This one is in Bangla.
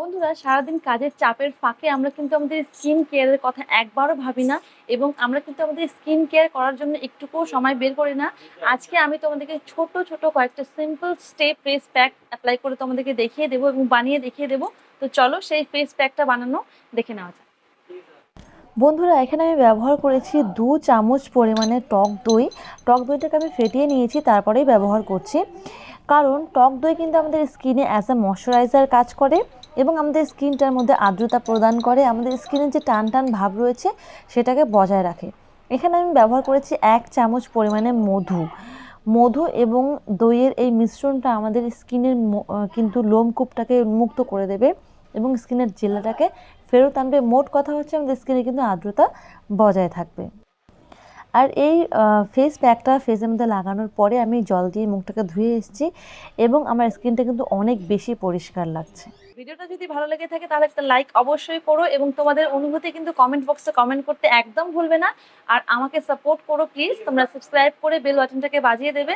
বন্ধুরা, সারাদিন কাজের চাপের ফাঁকে আমরা কিন্তু আমাদের স্কিন কেয়ারের কথা একবারও ভাবি না এবং আমরা কিন্তু আমাদের স্কিন কেয়ার করার জন্য একটুকুও সময় বের করি না। আজকে আমি তোমাদেরকে ছোট ছোট কয়েকটা simple step face pack apply করে তোমাদেরকে দেখিয়ে দেবো এবং বানিয়ে দেখিয়ে দেবো। তো চলো সেই ফেস প্যাকটা বানানো দেখে নেওয়া যাক। বন্ধুরা, এখানে আমি ব্যবহার করেছি দু চামচ পরিমাণে টক দই। টক দইটাকে আমি ফেটিয়ে নিয়েছি, তারপরেই ব্যবহার করছি। কারণ টক দই কিন্তু আমাদের স্কিনে অ্যাজ আ ময়শ্চারাইজার কাজ করে। এবং আমাদের স্কিনটার মধ্যে আর্দ্রতা প্রদান করে আমাদের স্কিনের যে টান টান ভাব রয়েছে, সেটাকে বজায় রাখে। এখানে আমি ব্যবহার করেছি এক চামচ পরিমাণে মধু। মধু এবং দইয়ের এই মিশ্রণটা আমাদের স্কিনের কিন্তু লোমকূপটাকে উন্মুক্ত করে দেবে এবং স্কিনের জেলাটাকে ফেরত আনবে। মোট কথা হচ্ছে আমাদের স্কিনে কিন্তু আর্দ্রতা বজায় থাকবে। আর এই ফেস প্যাকটা ফেসের মধ্যে লাগানোর পরে আমি জল দিয়ে মুখটাকে ধুয়ে এসেছি এবং আমার স্কিনটা কিন্তু অনেক বেশি পরিষ্কার লাগছে। ভিডিওটা যদি ভালো লেগে থাকে তাহলে একটা লাইক অবশ্যই করো এবং তোমাদের অনুভূতি কিন্তু কমেন্ট বক্সে কমেন্ট করতে একদম ভুলবে না। আর আমাকে সাপোর্ট করো প্লিজ তোমরা সাবস্ক্রাইব করে বেল বাটনটাকে বাজিয়ে দেবে।